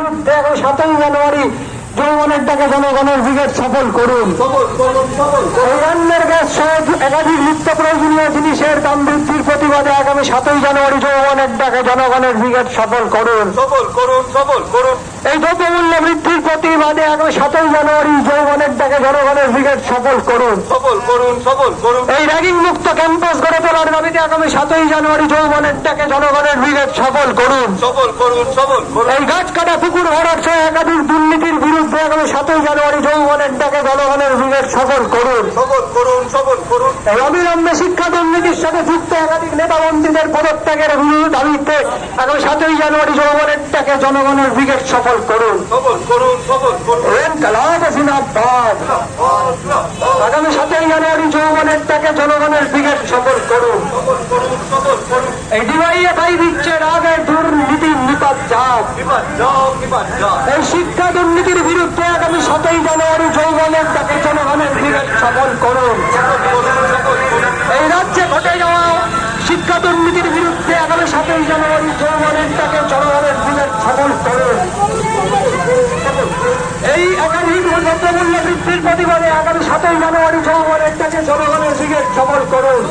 বিরুদ্ধে এখন সাতই জানুয়ারি জনগণের টাকা জনগণের ব্রিগেড সফল করুন। সফল গ্যাস সহ একাধিক নিত্য প্রয়োজনীয় জিনিসের দাম বৃদ্ধির প্রতিবাদে আগামী সাতই জানুয়ারি জনগণের টাকা জনগণের ব্রিগেড সফল করুন। সফল করুন সফল করুন। এই দ্রব্যমূল্য বৃদ্ধির প্রতিবাদে আগামী সাতই জানুয়ারি ডাকে জনগণের ব্রিগেড সফল করুন। সফল করুন সফল করুন। এই র্যাগিং মুক্ত ক্যাম্পাস গড়ে তোলার দাবিতে আগামী সাতই জানুয়ারি যৌবনের ডাকে জনগণের ব্রিগেড সফল করুন। সফল করুন সফল করুন। এই গাছ কাটা পুকুর ভরাট সহ একাধিক দুর্নীতির বিরুদ্ধে আগামী সাতই জানুয়ারি যৌবনের ডাকে জনগণের ব্রিগেড সফল করুন। সফল করুন সফল করুন। এই অবিলম্বে শিক্ষা দুর্নীতির সাথে যুক্ত একাধিক নেতা মন্ত্রীদের পদত্যাগের বিরুদ্ধে দাবিতে আগামী সাতই জানুয়ারি যৌবনের ডাকে জনগণের ব্রিগেড সফল করুন। সফল করুন সফল করুন। ইনকলাব জিন্দাবাদ আগামী সাতই জানুয়ারি যৌবনের ডাকে জনগণের ব্রিগেড সফল করুন। এই ডিওয়াইএফআই দিচ্ছে রাগের দুর্নীতির নিপাত যাও এই শিক্ষা দুর্নীতির বিরুদ্ধে আগামী সাতই জানুয়ারি যৌবনের ডাকে জনগণের ব্রিগেড সফল করুন। এই রাজ্যে ঘটে যাওয়া শিক্ষা দুর্নীতির বিরুদ্ধে আগামী সাতই জানুয়ারি যৌবনের ডাকে জনগণের ব্রিগেড সফল দ্রব্যমূল্য বৃদ্ধির প্রতিবাদে আগামী সাতই জানুয়ারি জনগণের কাছে জনগণের দিকে সবল করুন।